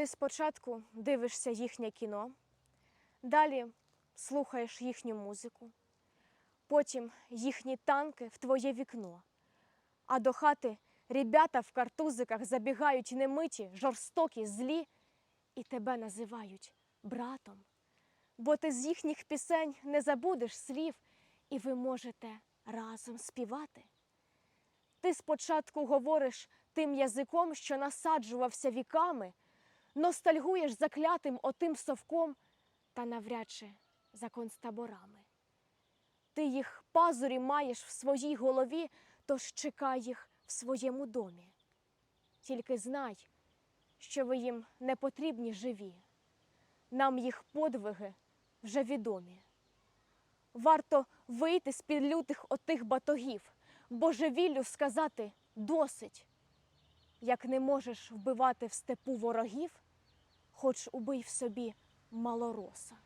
ти спочатку дивишся їхнє кіно, далі слухаєш їхню музику, потім їхні танки в твоє вікно, а до хати ребята в картузиках забігають немиті, жорстокі, злі, і тебе називають братом. Бо ти з їхніх пісень не забудеш слів, і ви можете разом співати. Ти спочатку говориш тим язиком, що насаджувався віками, ностальгуєш заклятим отим совком та навряд чи за концтаборами. Ти їх пазурі маєш в своїй голові, тож чекай їх в своєму домі. Тільки знай, що ви їм не потрібні живі, нам їх подвиги вже відомі. Варто вийти з під лютих отих батогів, божевіллю сказати досить. Як не можеш вбивати в степу ворогів, хоч убий в собі малороса.